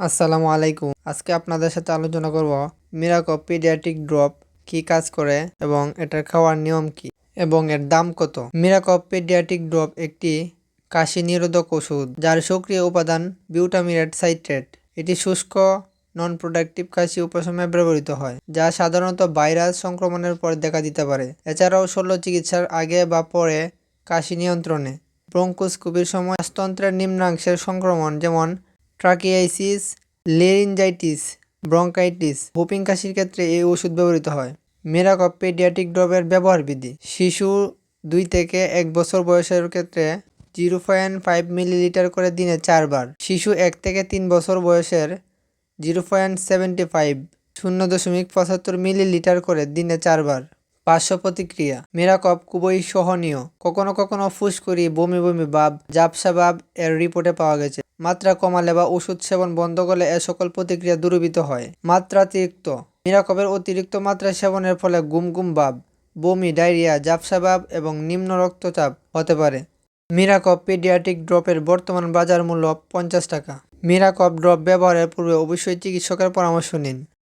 আসসালামু আলাইকুম। আজকে আপনাদের সাথে আলোচনা করব মিরাকো পিডিয়াট্রিক ড্রপ কি কাজ করে এবং এটার খাওয়ার নিয়ম কি এবং এর দাম কত। মিরাকো পিডিয়াটিক ড্রপ একটি কাশি নিরোধক ওষুধ যার সক্রিয় উপাদান বিউটামিরেট সাইট্রেট। এটি শুষ্ক নন প্রোডাক্টিভ কাশি উপশমে ব্যবহৃত হয়, যা সাধারণত ভাইরাস সংক্রমণের পর দেখা দিতে পারে। এছাড়াও শল্য চিকিৎসার আগে বা পরে কাশি নিয়ন্ত্রণে ব্রঙ্কোস্কোপির সময় শ্বাসতন্ত্রের নিম্নাংশের সংক্রমণ যেমন ট্রাকিয়াইসিস, লেরিনজাইটিস, ব্রঙ্কাইটিস হুপিং কাশির ক্ষেত্রে এই ওষুধ ব্যবহৃত হয়। মেরাকপ পেডিয়াটিক ড্রপের ব্যবহার বিধি। শিশু দুই থেকে এক বছর বয়সের ক্ষেত্রে জিরো পয়েন্ট ফাইভ মিলিলিটার করে দিনে চারবার। শিশু এক থেকে তিন বছর বয়সের জিরো পয়েন্ট সেভেন্টি ফাইভ, শূন্য দশমিক পঁচাত্তর মিলিলিটার করে দিনে চারবার। পার্শ্ব প্রতিক্রিয়া মেরাকপ খুবই সহনীয়। কখনো কখনো ফুসকুড়ি বমি বমি ভাব জাপসা ভাব এর রিপোর্টে পাওয়া গেছে। মাত্রা কমালে বা ওষুধ সেবন বন্ধ করলে এ সকল প্রতিক্রিয়া দূরীভূত হয়। মাত্রাতিরিক্ত। মিরাকপের অতিরিক্ত মাত্রা সেবনের ফলে গুম গুম ভাব বমি, ডায়রিয়া, জাপসা ভাব এবং নিম্ন রক্তচাপ হতে পারে। মিরাকপ পেডিয়াট্রিক ড্রপের বর্তমান বাজার মূল্য পঞ্চাশ টাকা। মিরাকপ ড্রপ ব্যবহারের পূর্বে অবশ্যই চিকিৎসকের পরামর্শ নিন।